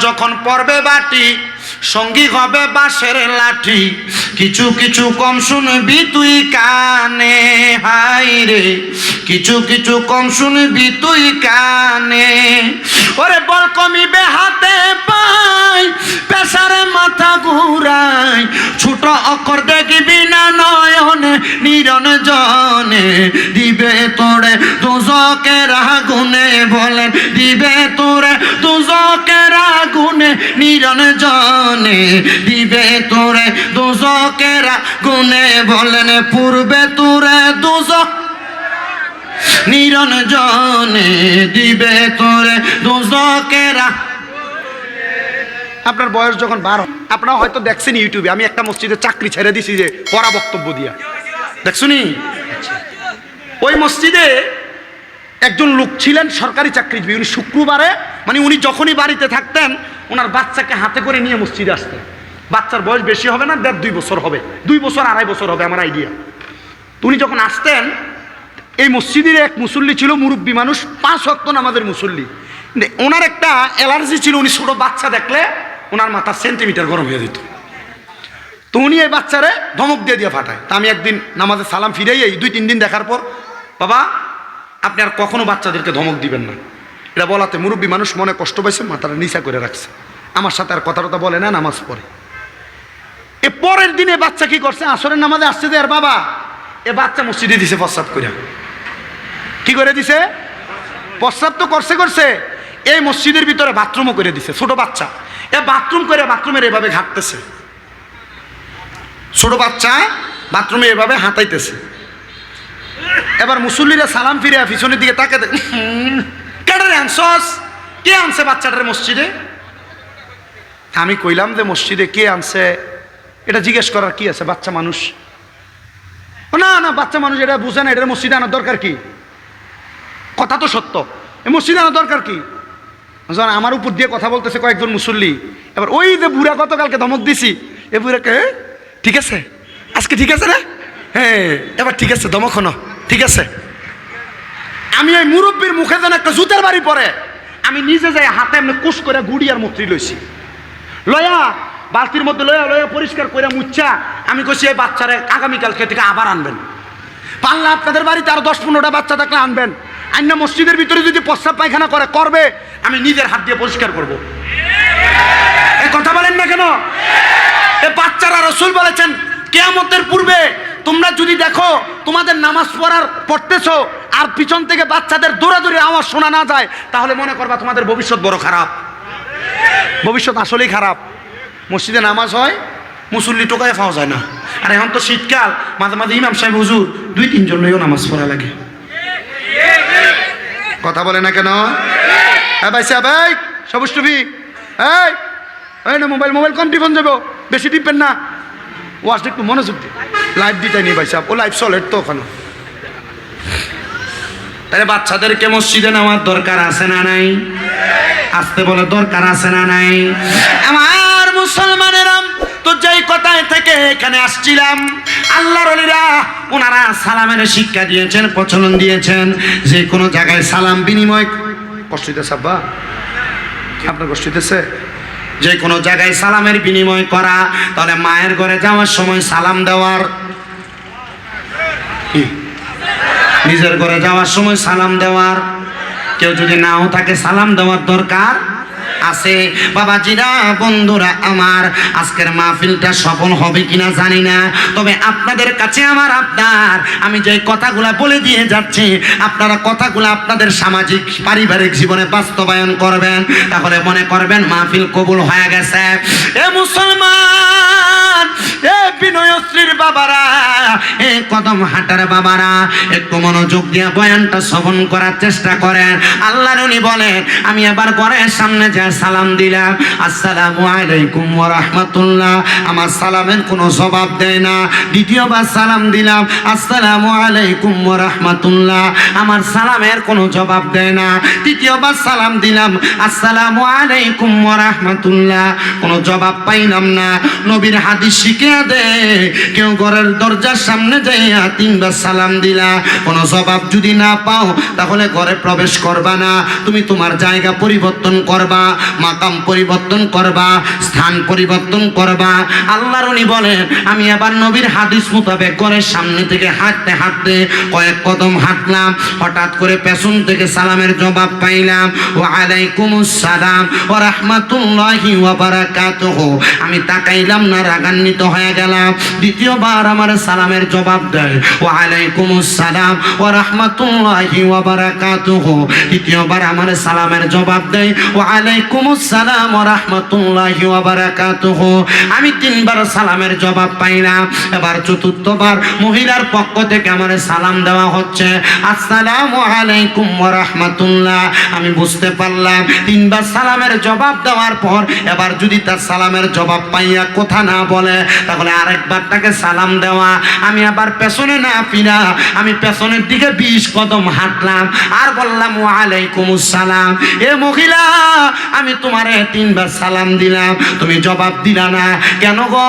যখন পড়বে বাটি সঙ্গী হবে বাঁশের লাঠি। কিছু কিছু কম শুনবি তুই কানে, হাই রে। কিছু কিছু কম শুনবি তুই কানে। ওরে বল কমিবে হাতে পাই, পেশারে মাথা ঘুরাই। ছোট অক্ষর দেখবি না নয়নে নিরন জনে। দিবে তোরে দুজকের আগুনে বলেন দিবে তোরে দুজকের আগুনে নিরন জনে। দিবে তোরে দুজকের আগুনে বলেন পূর্বে তোরে দুজক। নিরন জনে দিবে তোরে দুজকেরা। আপনার বয়স যখন বারো আপনারা হয়তো দেখছেন ইউটিউবে, আমি একটা মসজিদে চাকরি ছেড়ে দিছি যে পড়া বক্তব্য দিয়া। দেখছুনি? ওই মসজিদে একজন লোক ছিলেন সরকারি চাকরিজীবী, উনি শুক্রবারে মানে উনি যখনই বাড়িতে থাকতেন ওনার বাচ্চাকে হাতে করে নিয়ে মসজিদে আসতেন বাচ্চার বয়স বেশি হবে না, দেড় দুই বছর হবে। দুই বছর, আড়াই বছর হবে আমার আইডিয়া উনি যখন আসতেন, এই মসজিদের এক মুসল্লি ছিল, মুরব্বী মানুষ, পাঁচ অক্ত আমাদের মুসল্লি। ওনার একটা অ্যালার্জি ছিল, উনি ছোটো বাচ্চা দেখলে ওনার মাথা সেন্টিমিটার গরম হয়ে যেত। তো উনি এই বাচ্চারে ধমক দিয়ে দিয়ে ফাটায়। তা আমি একদিন নামাজের সালাম ফিরেই এই দুই তিন দিন দেখার পর, বাবা, আপনি আর কখনো বাচ্চাদেরকে ধমক দিবেন না। এটা বলাতে মুরব্বী মানুষ মনে কষ্ট পাইছে, মাথাটা নিচা করে রাখছে। আমার সাথে আর কথা টথা বলে না, নামাজ পড়ে। এ পরের দিনে বাচ্চা কি করছে? আসরের নামাজে আসছে যে, আর বাবা, এ বাচ্চা মসজিদে দিছে প্রস্রাব করে কি করে দিছে? প্রস্রাব তো করছে করছে। এই মসজিদের ভিতরে বাথরুমও করে দিছে, ছোট বাচ্চা। এ বাথরুম করে বাথরুমের এভাবে ঘাটতেছে। ছোট বাচ্চা বাথরুমে এভাবে হাঁটাইতেছে। এবার মুসল্লিরা সালাম ফিরে পিছনের দিকে তাকে কেডারে আনছস কে আনছে বাচ্চাটার মসজিদে? আমি কইলাম যে মসজিদে কে আনছে? এটা জিজ্ঞেস করার কি আছে? বাচ্চা মানুষ। না না, বাচ্চা মানুষ এটা বুঝে না এটা মসজিদে আনার দরকার কি? কথা তো সত্য। এই মসজিদে আনার দরকার কি? যখন আমার উপর দিয়ে কথা বলতেছে কয়েকজন মুসল্লি। এবার ওই যে বুড়া গতকালকে ধমক দিছি, এ বুড়াকে ঠিক আছে? আজকে ঠিক আছে না? হ্যাঁ এবার ঠিক আছে হনো, ঠিক আছে? আমি ওই মুরব্বীর মুখে যেন একটা জুতের বাড়ি পরে, আমি নিজে যাই হাতে এমনি কুশ করে গুড়ি আর মত্রি লইছি। লয়া, বালতির মধ্যে লয়া লয়া পরিষ্কার করে মুচ্ছা, আমি কইছি এই বাচ্চারে আগামীকালকে থেকে আবার আনবেন। পাল্লা আপনাদের বাড়িতে আরও দশ পনেরোটা বাচ্চা থাকলে আনবেন। আইনা মসজিদের ভিতরে যদি প্রস্রাব পায়খানা করে, করবে, আমি নিজের হাত দিয়ে পরিষ্কার করব। এ কথা বলেন না কেন? এ বাচ্চারা রসুল বলেছেন, কেয়ামতের পূর্বে তোমরা যদি দেখো তোমাদের নামাজ পড়ার, পড়তেছো আর পিছন থেকে বাচ্চাদের দৌড়াদৌড়ি আওয়াজ শোনা না যায়, তাহলে মনে করবা তোমাদের ভবিষ্যৎ বড় খারাপ। ভবিষ্যৎ আসলেই খারাপ। মসজিদে নামাজ হয়, মুসল্লি টোকায় পাওয়া যায় না। আর এখন তো শীতকাল, মাঝে মাঝে ইমাম সাহেব হুজুর, দুই, তিনজন লইও নামাজ পড়া লাগে। কথা বলে না কেন? হ্যাঁ ভাই সাহেব, এই, সবুজ টুপি, এই এই না, মোবাইল মোবাইল কম টিফন যাব বেশি টিপেন না। ওয়াজটা একটু মনোযোগ দিয়ে। লাইভ দিতে নিয়ে ভাই সাহেব, ও লাইভ চলে তো ওখানে। তাহলে বাচ্চাদেরকে মসজিদে নেওয়ার দরকার আছে না নাই? আসতে বলে দরকার আছে না নাই? আমার মুসলমানেরা তো যেই কথায় থেকে এখানে আসছিলাম, আল্লাহর অলিরা ওনারা সালামের শিক্ষা দিয়েছেন, প্রচলন দিয়েছেন, যে কোনো জায়গায় সালাম বিনিময় কষ্ট হইতেছে আব্বা? আপনার কষ্ট হইতেছে যে কোনো জায়গায় সালামের বিনিময় করা, তাহলে মায়ের ঘরে যাওয়ার সময় সালাম দেওয়ার নিজের ঘরে যাওয়ার সময় সালাম দেওয়ার। কেউ যদি নাও থাকে সালাম দেওয়ার দরকার আছে। বাবাজিরা, বন্ধুরা আমার, আজকের মাহফিলটা সফল হবে কিনা জানি না। তবে আপনাদের কাছে আমার আপনার আমি যে কথাগুলা বলে দিয়ে যাচ্ছি, আপনারা কথাগুলো আপনাদের সামাজিক, পারিবারিক জীবনে বাস্তবায়ন করবেন। তাহলে মনে করবেন মাহফিল কবুল হয়ে গেছে। এ মুসলমান! এ বিনয়শ্রীর বাবারা, এ কদম হাটার বাবারা, একটু মনোযোগ দিয়ে বয়ানটা শ্রবণ করার চেষ্টা করেন। আল্লাহ উনি বলেন, আমি এবার ঘরের সামনে যা সালাম দিলাম, আসসালামু আলাইকুম ওয়া রাহমাতুল্লাহ। আমার সালামের কোনো জবাব দেয় না। দ্বিতীয়বার সালাম দিলাম, আসসালামু আলাইকুম ওয়া রাহমাতুল্লাহ। আমার সালামের কোনো জবাব দেয় না। তৃতীয়বার সালাম দিলাম, আসসালামু আলাইকুম ওয়া রাহমাতুল্লাহ। কোনো জবাব পাইলাম না। নবীর হাদিস শিখে না দে। কেউ ঘরের দরজার সামনে যাইয়া তিনবার সালাম দিলা। কোনো জবাব যদি না পাও, তাহলে ঘরে প্রবেশ করবা না। তুমি তোমার জায়গা পরিবর্তন করবা, মাকাম পরিবর্তন করবা, স্থান পরিবর্তন করবা। আল্লাহর উনি বলেন, আমি আবার নবীর হাদিস মোতাবেক ঘরের সামনে থেকে হাঁটতে হাঁটতে কয়েক কদম হাঁটলাম। হঠাৎ করে পেছন থেকে সালামের জবাব পাইলাম ও আলাইকুমুস সালাম ও রাহমাতুল্লাহি আমি তাকাইলাম না, রাগান্বিত হয়ে গেলাম। দ্বিতীয়বার আমার সালামের জবাব দেয়। ও আলাইকুমুস সালাম ও রাহমাতুল্লাহি ওয়া বারাকাতুহু। তৃতীয়বার আমার সালামের জবাব দেয়। ও আলাইকুম সালাম ও রাহমাতুল্লাহি ওয়া বারাকাতুহু। আমি তিনবার সালামের জবাব পাইলাম এবার চতুর্থবার মহিলার পক্ষ থেকে আমার সালাম দেওয়া হচ্ছে। আসসালামু আলাইকুম ওয়া রাহমাতুল্লাহ। আমি বুঝতে পারলাম, তিনবার সালামের জবাব দেওয়ার পর এবার যদি তার সালামের জবাব পাইয়া কথা না বলে তাহলে আরেকবার তাকে সালাম দেওয়া। আমি আবার পেছনে না ফিরা, আমি পেছনের দিকে বিশ কদম হাঁটলাম। আর বললাম ওয়ালাইকুম সালাম। এ মহিলা আমি তোমারে তিনবার সালাম দিলাম, তুমি জবাব দিলা না। কেন গো?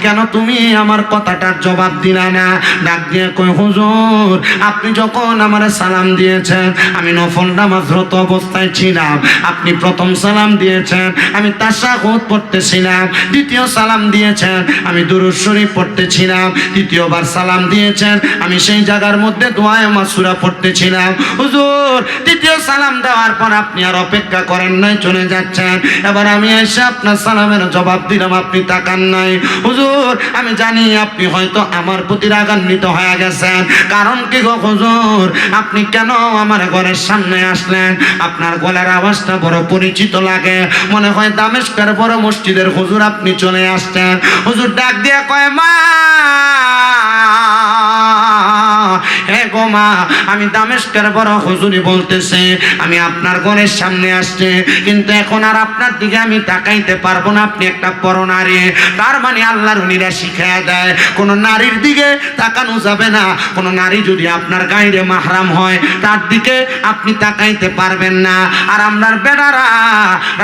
কেন তুমি আমার কথাটার জবাব দিলা না? ডাক দিয়ে কই হুজুর, আপনি যখন আমার সালাম দিয়েছেন, আমি নফল নামাজরত অবস্থায় ছিলাম। আপনি প্রথম সালাম দিয়েছেন, আমি তাসা তাশাহুদ পড়তেছিলাম। দ্বিতীয় সালাম দিয়েছেন, আমি দুরূদ শরীফ পড়তেছিলাম। তৃতীয়বার সালাম দিয়েছেন, আমি সেই জায়গার মধ্যে দোয়ায় মাসুরা পড়তেছিলাম। হুজুর, তৃতীয় সালাম দেওয়ার পর আপনি আর অপেক্ষা করেন নাই চলে যাচ্ছেন। এবার আমি এসে আপনার সালামের জবাব দিলাম, আপনি তাকান নাই। হুজুর, আমি জানি আপনি হয়তো আমার প্রতি রাগান্বিত হয়ে গেছেন। কারণ কি গো হুজুর? আপনি কেন আমার ঘরের সামনে আসলেন? আপনার গলার আওয়াজটা বড় পরিচিত লাগে। মনে হয় দামেস্কের বড় মসজিদের হুজুর আপনি চলে আসছেন। হুজুর ডাক দিয়ে কয়, মা! হে গো মা, আমি দামেস্কের বড় হুজুরি বলতেছে, আমি আপনার ঘরের সামনে আসছে, কিন্তু এখন আর আপনার দিকে আমি তাকাইতে পারব না, আপনি একটা বড় নারী। তার মানে আল্লাহর উনিরা শিখায় দেয়, কোন নারীর দিকে তাকানো যাবে না, কোন নারী যদি আপনার গাইরে মাহরাম হয়, তার দিকে আপনি তাকাইতে পারবেন না। আর আপনার বেড়ারা,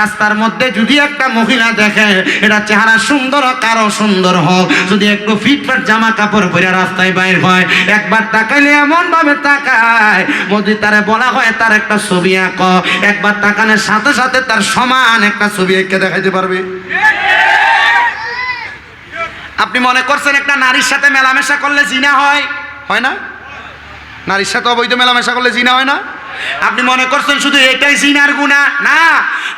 রাস্তার মধ্যে যদি একটা মহিলা দেখে এটা চেহারা সুন্দর কারও সুন্দর হোক, যদি একটু ফিটফাট জামা কাপড় পরে রাস্তায় বাইর হয়, একবার তাকাইলে এমন ভাবে তাকায়। যদি তারে বলা হয়, তার একটা ছবি আঁক। একবার তাকানোর সাথে সাথে তার সমান একটা ছবি এঁকে দেখাইতে পারবে? আপনি মনে করছেন একটা নারীর সাথে মেলামেশা করলে জিনা হয়? হয় না? নারীর সাথে অবৈধ মেলামেশা করলে জিনা হয় না? আপনি মনে করছেন শুধু এটাই জিনার গুণা না।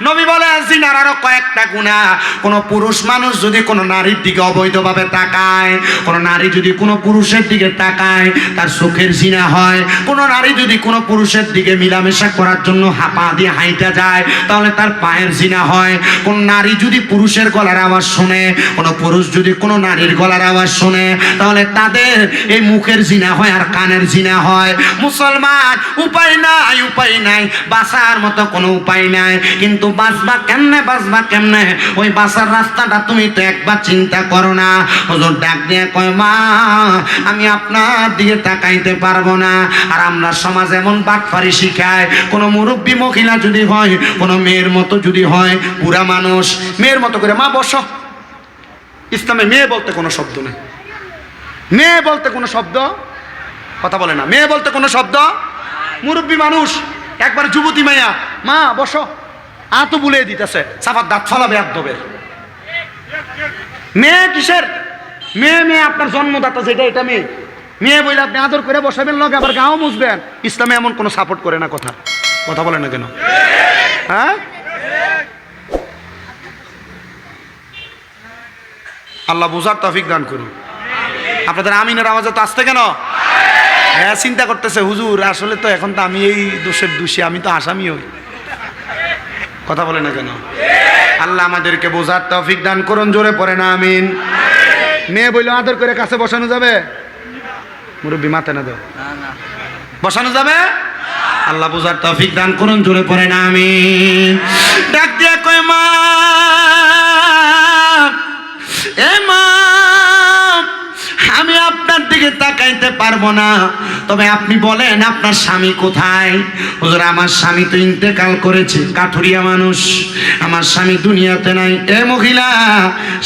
নবী বলে জিনার আরও কয়েকটা গুণা কোন পুরুষ মানুষ যদি কোনো নারীর দিকে অবৈধভাবে তাকায়, কোন নারী যদি কোনো পুরুষের দিকে তাকায়, তার চোখের জিনা হয়। কোন নারী যদি কোনো পুরুষের দিকে মিলামেশা করার জন্য হাপা দিয়ে হাইটা যায়, তাহলে তার পায়ের জিনা হয়। কোন নারী যদি পুরুষের গলার আওয়াজ শোনে, কোন পুরুষ যদি কোনো নারীর গলার আওয়াজ শোনে, তাহলে তাদের এই মুখের জিনা হয় আর কানের জিনা হয়। মুসলমান, উপায় নাই। উপায় নাই, বাঁচার মতো কোনো উপায় নাই। কিন্তু বাঁচবা কেমনে বাঁচবা কেমনে? ওই বাঁচার রাস্তাটা তুমি তো একবার চিন্তা করো না। হুজুর ডাক দিয়ে কয়, মা, আমি আপনার দিকে তাকাইতে পারব না। আর আমরা সমাজ এমন বাটফারি শিখায় কোনো মুরব্বী মহিলা যদি হয়, কোনো মেয়ের মতো যদি হয় পুরা মানুষ, মেয়ের মতো করে, মা, বসো। ইসলামে মেয়ে বলতে কোনো শব্দ নেই। মেয়ে বলতে কোনো শব্দ? কথা বলে না। মেয়ে বলতে কোনো শব্দ? মুরব্বী মানুষ, একবার যুবতী মাইয়া, মা, বসো। আ তো বুলিয়ে দিতেছে সাফার দাঁত ফলাবে একদবের মেয়ে কিসের? মেয়ে মেয়ে, আপনার জন্মদাতা যেটা, এটা মেয়ে। মেয়ে বইলে আপনি আদর করে বসাবেন, লগে আবার গাও মুছবেন। ইসলামে এমন কোনো সাপোর্ট করে না কথা। কথা বলে না কেন? হ্যাঁ? আল্লাহ বোঝার তফিক দান করুন। আপনাদের আমিনের আওয়াজে তো আসতে কেন? হ্যাঁ চিন্তা করতেছে হুজুর আসলে তো এখন তো আমি এই দোষের দোষী আমি তো আসামি হই। কথা বলে না কেন? আল্লাহ আমাদেরকে বোঝার তৌফিক দান করুন জোরে পড়ে না আমিন। মেয়ে বইলে আদর করে কাছে বসানো যাবে? মুরব্বী মাথা না দাও। বসানো যাবে? আল্লাহ বোঝার তৌফিক দান করুন জোরে পড়ে না আমিন। ডাক দিয়া কয় মা এ মা আমি আপনার দিকে তাকাইতে পারব না। তবে আপনি বলেন, আপনার স্বামী কোথায়? হুজুর, আমার স্বামী তো ইন্তেকাল করেছে, কাঠুরিয়া মানুষ। আমার স্বামী দুনিয়াতে নাই। এ মহিলা,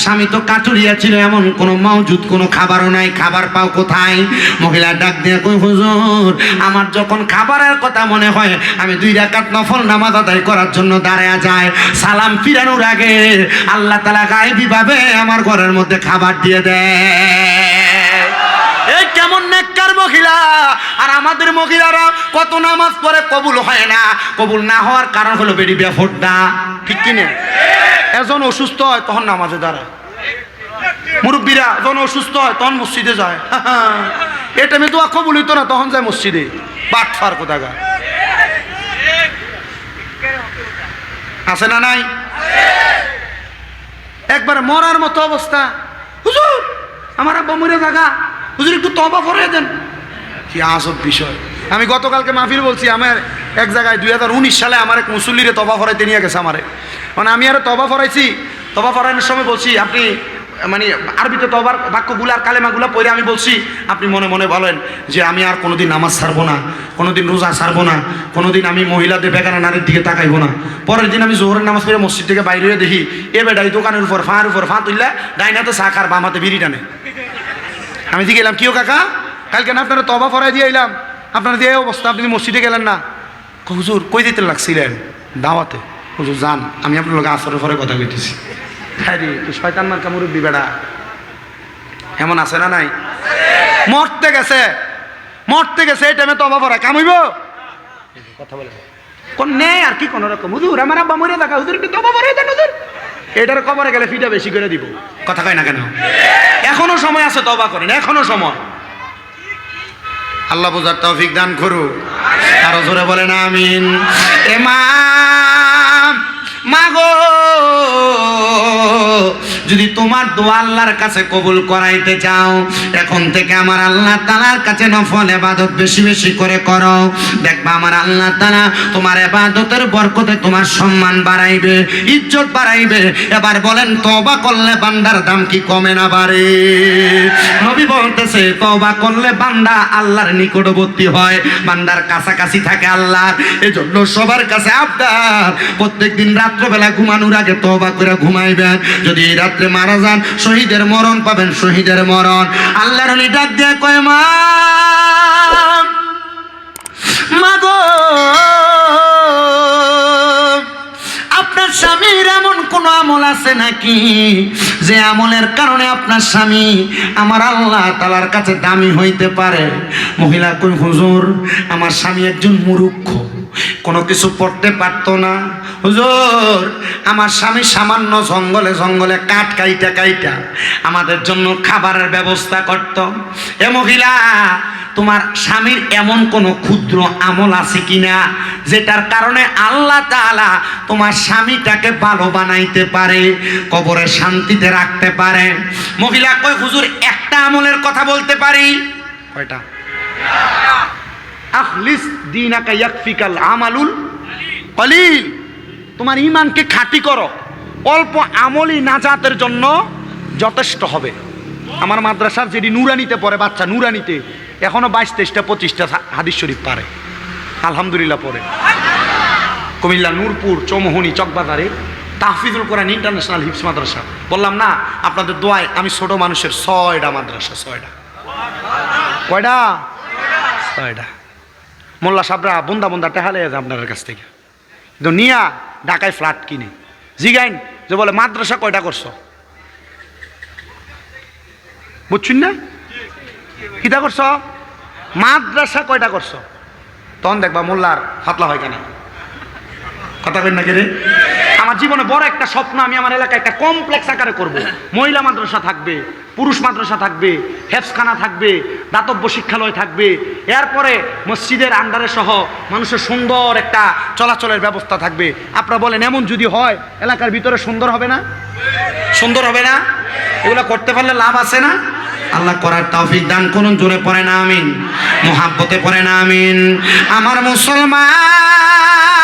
স্বামী তো কাঠুরিয়া ছিল, এমন কোনো মজুদ, কোনো খাবারও নাই। খাবার পাও কোথায়? মহিলা ডাক দিয়ে কই হুজুর, আমার যখন খাবারের কথা মনে হয়, আমি দুই রাকাত নফল নামাজ আদায় করার জন্য দাঁড়ায় যায় সালাম ফিরানোর আগে আল্লাহ তালা গায়েবী ভাবে আমার ঘরের মধ্যে খাবার দিয়ে দেয়। এই কেমন নেককার মহিলা? আর আমাদের মহিলারা কত নামাজ পড়ে কবুল হয় না। কবুল না হওয়ার কারণ হলো বেরি বেফোরটা ঠিক কিনা এজন অসুস্থ হয়, তখন নামাজে দাঁড়ায়। মুরব্বীরা যখন অসুস্থ হয়, তখন মসজিদে যায়। এটা আমি দোয়া কবুল হইতো না, তখন যায় মসজিদে। বাট ফার কোথাকা আছে না নাই? একবার মরার মতো অবস্থা। হুজুর! আমার আব্বা মরে থাকা হুজুর, একটু তবা ফরে দেন। কি আসব বিষয়। আমি গতকালকে মাহফিল বলছি, আমার এক জায়গায় দুই হাজার উনিশ সালে আমার এক মুসল্লিরে তবা ফরাইতে নিয়ে গেছে আমারে। মানে আমি আরও তবা ফরাইছি তবা ফরানোর সময় বলছি, আপনি মানে আরবিতে তবার বাক্যগুলো আর কালেমাগুলো পড়ে আমি বলছি, আপনি মনে মনে বলেন যে আমি আর কোনোদিন নামাজ ছাড়বো না, কোনোদিন রোজা ছাড়বো না, কোনোদিন আমি মহিলাদের বেকার নারীর দিকে তাকাইবো না। পরের দিন আমি জোহরের নামাজ পড়ে মসজিদ থেকে বাইরে দেখি, এ বেটাই দোকানের উপর, ফাঁর উপর ফাঁ তুললে ডাইনাতে চা খার বাম হাতে বিড়ি টানে। আমি দিকে এলাম কিও কাকা? কালকে না আপনারা তবা ফরাই দিয়ে এলাম আপনারা দিয়ে অবস্থা, আপনি মসজিদে গেলেন না। হুজুর, কই দিতে লাগছিলেন? দাওয়াতে। হুজুর, যান, আমি আপনার লোক আসরের পরে কথা কইতেছি। হ্যাঁ রে, তুই শয়তান মার্কা মুরব্বী বেড়া। এমন আছে না নাই? মরতে গেছে। মরতে গেছে, এই টাইমে তবা ফরাই। কামইব কথা বলে কোন নেই আর কি কোন রকম? হুজুর, আমার আব্বা মরে থাকা। হুজুর, একটু তবা ফরাই দেন, হুজুর। এটার কবরে গেলে ফিটা বেশি করে দিব। কথা কয় না কেন? এখনও সময় আছে তবা করেন এখনও সময়। আল্লাহ বোঝার তৌফিক দান করু আরও জোরে বলেন আমিন। এমা মাগো যদি তোমার দোয়া আল্লাহর কাছে কবুল করাইতে চাও, এখন থেকে আমার আল্লাহ তালার কাছে নফল এবাদত বেশি বেশি করে করো। দেখবা আমার আল্লাহ তালা তোমার এবাদতের বরকতে তোমার সম্মান বাড়াইবে, ইজ্জত বাড়াইবে। এবার বলেন তবা করলে বান্দার দাম কি কমে না বাড়ে? নবী বলতেছে তবা করলে বান্দা আল্লাহর নিকটবর্তী হয়, বান্দার কাছাকাছি থাকে আল্লাহর এজন্য সবার কাছে আবদার, প্রত্যেকদিন রাত্রবেলা ঘুমানোর আগে তবা করে ঘুমাইবেন। যদি এই রাত্রে মারা যান, শহীদের মরণ পাবেন, শহীদের মরণ। আল্লাহর ডাক দিয়ে কয়, মা মাগো আপনার স্বামীর এমন কোন আমল আছে নাকি? যে আমলের কারণে আপনার স্বামী আমার আল্লাহ তালার কাছে দামি হইতে পারে। মহিলা কই হুজুর, আমার স্বামী একজন মুরুক্ষ কোনো কিছু পড়তে পারতো না। হুজুর, আমার স্বামী সামান্য জঙ্গলে জঙ্গলে কাঠ কাইটা কাইটা আমাদের জন্য খাবারের ব্যবস্থা করত। এ মহিলা, তোমার স্বামীর এমন কোনো ক্ষুদ্র আমল আছে কিনা, যেটার কারণে আল্লাহ তাআলা তোমার স্বামীটাকে ভালো বানাইতে পারে, কবরে শান্তিতে রাখতে পারে। মহিলা কয়, হুজুর, একটা আমলের কথা বলতে পারি? কয়টা? ইয়াকফিকাল আমালুল কলিল। তোমার ইমানকে খাঁটি করো। অল্প আমলই নাজাতের জন্য যথেষ্ট হবে। আমার মাদ্রাসার যেটি নুরানিতে পড়ে, বাচ্চা নুরানিতে, এখনও বাইশ তেইশটা, পঁচিশটা হাদিস শরীফ পারে। আলহামদুলিল্লাহ পড়ে। কুমিল্লা, নূরপুর, চৌমোহনী, চকবাজারে তাহফিজুল কোরআন ইন্টারন্যাশনাল হিপস মাদ্রাসা। বললাম, না, আপনাদের দোয়ায় আমি ছোট মানুষের ছয়টা মাদ্রাসা ছয়টা কয়টা ছয়টা মোল্লা সাবরা বুন্দা বুন্দা টেহালে আছে আপনার কাছ থেকে। কিন্তু নিয়া ঢাকায় ফ্ল্যাট কিনে। জিগাইন যে বলে, মাদ্রাসা কয়টা করছ? বুঝছুন না? কিটা করছ? মাদ্রাসা কয়টা করছ? তখন দেখবা মোল্লার ফাতলা হয় কেন। কথা কেন না কে রে? আমার জীবনে বড় একটা স্বপ্ন, আমি আমার এলাকায় একটা কমপ্লেক্স আকারে করব। মহিলা মাদ্রাসা থাকবে, পুরুষ মাদ্রাসা থাকবে হেফসখানা থাকবে, দাতব্য শিক্ষালয় থাকবে। এরপরে মসজিদের আন্ডারে সহ মানুষের সুন্দর একটা চলাচলের ব্যবস্থা থাকবে। আপনারা বলেন, এমন যদি হয়, এলাকার ভিতরে সুন্দর হবে না? সুন্দর হবে না? এগুলো করতে পারলে লাভ আছে না? আল্লাহ করার তৌফিক দান করুন, জোরে পড়ে না, আমিন। মোহাব্বতে পড়ে না, আমিন। আমার মুসলমান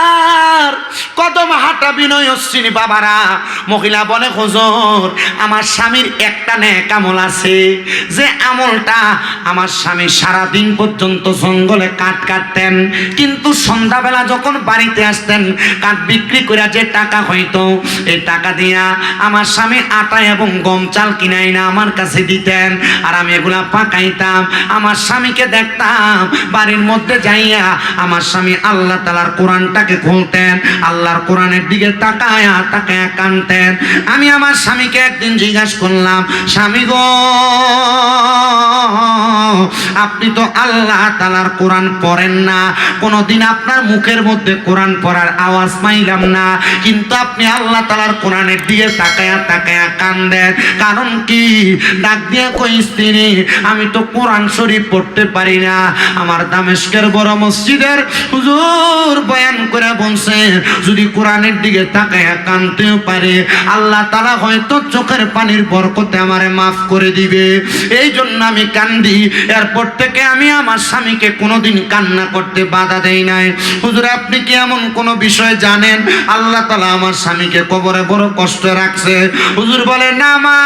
কদম হাট মাটা বিনয় অশ্বিনী বাবারা। মহিলা বলে, হুজুর, আমার স্বামীর একটা নেক আমল আছে। যে আমলটা আমার স্বামী সারা দিন পর্যন্ত জঙ্গলে কাঠ কাটতেন, কিন্তু সন্ধ্যাবেলা যখন বাড়িতে আসতেন, কাঠ বিক্রি করে যে টাকা হইতো, এই টাকা দিয়া আমার স্বামী আটা এবং গম চাল কিনাই না আমার কাছে দিতেন। আর আমি এগুলা পাকাইতাম। আমার স্বামীকে দেখতাম, বাড়ির মধ্যে যাইয়া আমার স্বামী আল্লাহ তালার কোরআনটাকে খুলতেন। আল্লাহর কোরআনের দিকে তাকায়া তাকায়া কানতেন। আমি আমার স্বামীকে একদিন জিজ্ঞাসা করলাম, স্বামী গো, আপনি তো আল্লাহ তালার কোরআন পড়েন না। কোনোদিন আপনার মুখের মধ্যে কোরআন পড়ার আওয়াজ পাইলাম না। কিন্তু আপনি আল্লাহ তালার কোরআনের দিকে তাকায়া তাকায়া কান্দেন। কারণ কি? ডাক দিয়ে কই, স্ত্রী, আমি তো কোরআন শরীফ পড়তে পারি না। আমার দামেস্কের বড় মসজিদের হুজুর বয়ান করে বলছে যদি কোরআনের দিকে তাকায়া কানতেও পারে, আল্লাহ তালা হয়তো চোখের পানির বরকতে আমারে মাফ করে দিবে। এই জন্য আমি কান্দি। এরপর থেকে আমি আমার স্বামীকে কোনোদিন কান্না করতে বাধা দেই নাই। হুজুর, আপনি কি এমন কোনো বিষয় জানেন? আল্লাহ তালা আমার স্বামীকে কবরে বড় কষ্ট রাখছে। হুজুর বলে, না মা,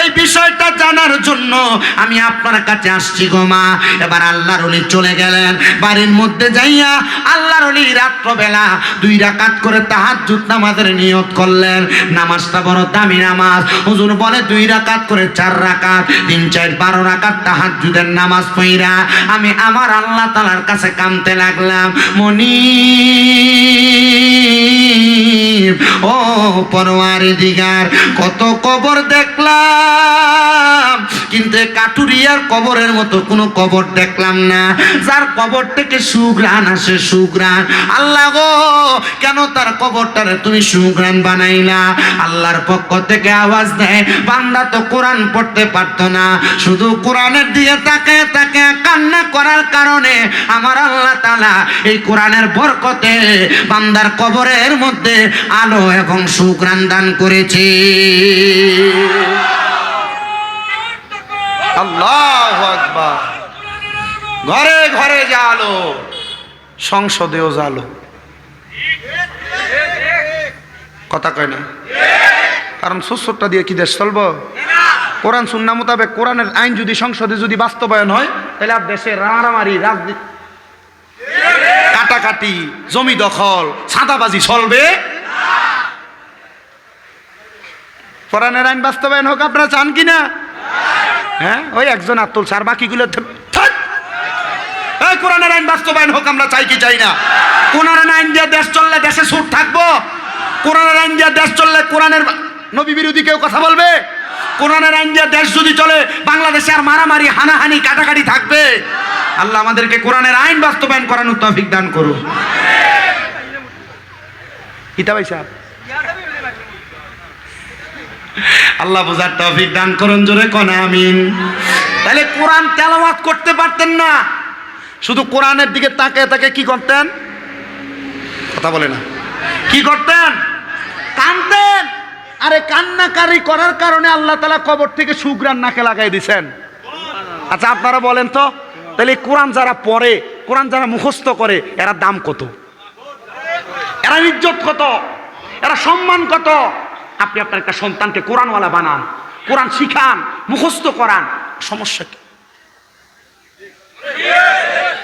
এই বিষয়টা জানার জন্য আমি আপনার কাছে আসছি গো মা। এবার আল্লাহর উনি চলে গেলেন। বাড়ির মধ্যে যাইয়া আল্লাহর উনি রাত্রবেলা দুই রাকাত করে তাহাজ্জুদ নামাজের নিয়ত করলেন। নামাজটা বড় দামি নামাজ। হুজুর বলে, দুই রাকাত করে চার রাকাত, তিন, চার, বারো রাকাত তাহাজ্জুদের নামাজ পইরা আমি আমার আল্লাহ তালার কাছে কামতে লাগলাম। মনি ও পরোয়ারি দিগার কত কবর দেখলাম, কিন্তু কাটুরিয়ার কবরের মতো কোনো কবর দেখলাম না। যার কবর থেকে সুগ্রাণ আসে সুগ্রাণ আল্লাহ গো, কেন তার কবরটারে তুমি সুগ্রাণ বানাইলা। আল্লাহর পক্ষ থেকে আওয়াজ দেয়, বান্দা তো কোরআন পড়তে পারতো না। শুধু কোরআনের দিকে তাকে তাকে কান্না করার কারণে আমার আল্লাহ তালা এই কোরআনের বরকতে বান্দার কবরের মধ্যে আলো এবং সুগ্রাণ দান করেছে। ঘরে ঘরে জালো সংসদেও জালো কথা কয় না? কারণ সুসরটা দিয়ে কি দেশ চলবো? কোরআন সুন্না মোতাবেক কোরআনের আইন যদি সংসদে যদি বাস্তবায়ন হয়, তাহলে আর দেশে রামারামারি রাজনীতি কাটাকাটি, জমি দখল, সাদাবাজি চলবে। কোরআনের আইন বাস্তবায়ন হোক, আপনারা চান কি না? হ্যাঁ? ওই একজন আত্মল সার বাকিগুলো কোরআনের আইন বাস্তবায়ন হোক, আমরা চাই কি, চাই না। কোরআনের আইন দিয়ে দেশ চললে দেশে সুর থাকব। কোরআনের আইন দিয়ে দেশ চললে কোরআনের নবী বিরোধী কেউ কথা বলবে? কোরআনের আইন দিয়ে দেশ যদি চলে, বাংলাদেশে আর মারামারি, হানাহানি, কাটাকাটি থাকবে। আল্লাহ আমাদেরকে কোরআনের আইন বাস্তবায়ন করানোর তৌফিক দান করুন। ইতা ভাই সাহেব? আল্লাহ বোঝার তৌফিক দান করুন, জোরে কোন, আমিন। তাহলে কোরআন তেলাওয়াত করতে পারতেন না। শুধু কোরআনের দিকে তাকে তাকে কি করতেন? কথা বলে না। কি করতেন? কানতেন আরে কান্নাকারি করার কারণে আল্লাহ তালা কবর থেকে সুগ্রান নাকে লাগাই দিছেন। আচ্ছা আপনারা বলেন তো, তাহলে কোরআন যারা পড়ে, কোরআন যারা মুখস্থ করে, এরা দাম কত? এরা ইজ্জত কত? এরা সম্মান কত? আপনি আপনার একটা সন্তানকে কোরআনওয়ালা বানান, কোরআন শিখান, মুখস্থ করান, সমস্যা কি?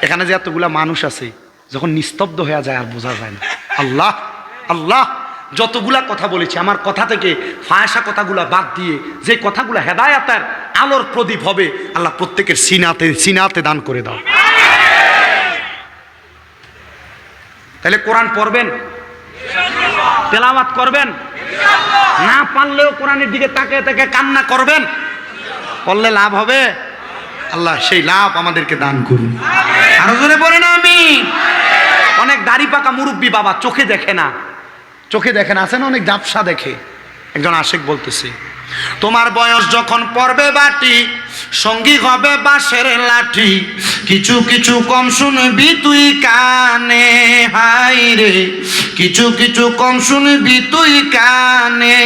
এখানে যে এতগুলা মানুষ আছে, যখন নিস্তব্ধ হয়ে যায় আর বোঝা যায় না। আল্লাহ আল্লাহ। যতগুলা কথা বলেছি, আমার কথা থেকে ফায়সা কথাগুলা বাদ দিয়ে যে কথাগুলা হেদায়াতের আলোর প্রদীপ হবে, আল্লাহ প্রত্যেকের সিনাতে সিনাতে দান করে দাও। তাহলে কোরআন পড়বেন? তেলাওয়াত করবেন? না পারলেও কোরআনের দিকে তাকে তাকে কান্না করবেন? করলে লাভ হবে? আল্লাহ সেই লাভ আমাদেরকে দান করুন। আরও জোরে বলে না আমি অনেক দাড়ি পাকা মুরব্বী বাবা চোখে দেখে না। চোখে দেখে না আছেন অনেক জাপসা দেখে। একজন আশেক বলতেছে, তোমার বয়স যখন পড়বে বাটি সঙ্গী হবে বাঁশের লাঠি। কিছু কিছু কম শুনবি তুই কানে। হাই রে। কিছু কিছু কম শুনবি তুই কানে।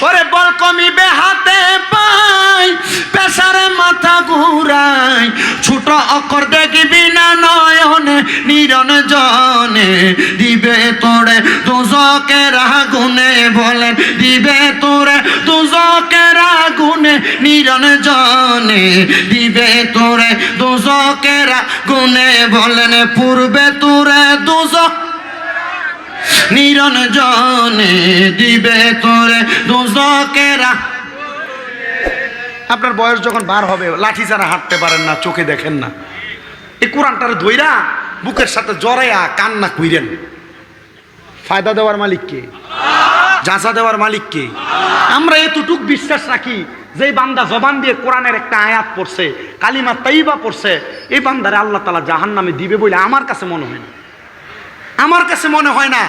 ওরে বল কমিবে হাতে পাই, পেশারে মাথা ঘুরাই। ছোট অকর দেখবি না নয়নে, নিরন জনে। দিবে তোরে দুজকের আগুনে বলেন, দিবে তোরে দুজকের আগুনে, নিরন জনে, দিবে তোরে দুজকের আগুনে, বলেন পূর্বে তোরে দুজক। নিরন জনে দিবে তোরে দুজকেরা আপনার বয়স যখন বার হবে, লাঠি ছাড়া হাঁটতে পারেন না, চোখে দেখেন না। এই কোরআনটার ধইরা, বুকের সাথে জড়াইয়া কান্না কইরেন। ফায়দা দেওয়ার মালিক কে? যাচা দেওয়ার মালিক কে? আমরা এতটুক বিশ্বাস রাখি যে বান্দা জবান দিয়ে কোরআনের একটা আয়াত পড়ছে, কালিমা তাইবা পড়ছে, এই বান্দারে আল্লাহ তালা জাহান নামে দিবে বলে আমার কাছে মনে হয় না। আমার কাছে মনে হয় না।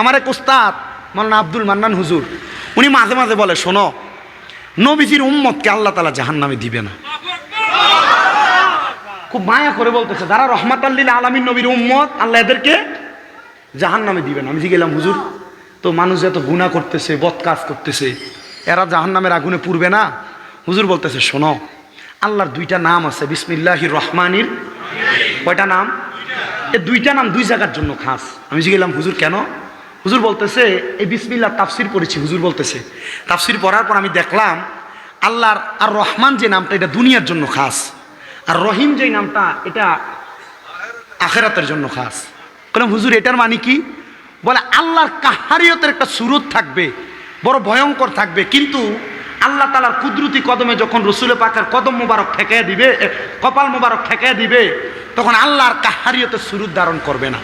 আমার এক ওস্তাদ মালানা আব্দুল মান্নান হুজুর, উনি মাঝে মাঝে বলে, শোনো, নবীজির উম্মতকে আল্লাহ তালা জাহান নামে দিবে না। খুব মায়া করে বলতেছে যারা রহমাত আল্লিল আলমীর নবীর উম্মত আল্লাহ এদেরকে জাহান নামে দিবে না। আমি গেলাম, হুজুর তো মানুষ এত গুণা করতেছে, বদ কাজ করতেছে, এরা জাহান নামের আগুনে পুড়বে না? হুজুর বলতেছে, শোনো, আল্লাহর দুইটা নাম আছে, বিসমিল্লাহির রহমানির কয়টা নাম? এই দুইটা নাম দুই জায়গার জন্য খাস। আমি যে গেলাম হুজুর কেন? হুজুর বলতেছে, এই বিসমিল্লাহ তাফসির পড়েছি, হুজুর বলতেছে। তাফসির পড়ার পর আমি দেখলাম, আল্লাহর আর রহমান যে নামটা, এটা দুনিয়ার জন্য খাস। আর রহিম যে নামটা, এটা আখেরাতের জন্য খাস। বললাম হুজুর, এটার মানে কি? বলে আল্লাহর কাহারিয়তের একটা সুরত থাকবে, বড় ভয়ঙ্কর থাকবে, কিন্তু আল্লাহ তালার কুদরতি কদমে যখন রসুলে পাকের কদম মোবারক ঠেকাইয়া দিবে কপাল মোবারক ঠেকাইয়া দিবে, তখন আল্লাহর কাহারিয়তের সুরুত ধারণ করবে না।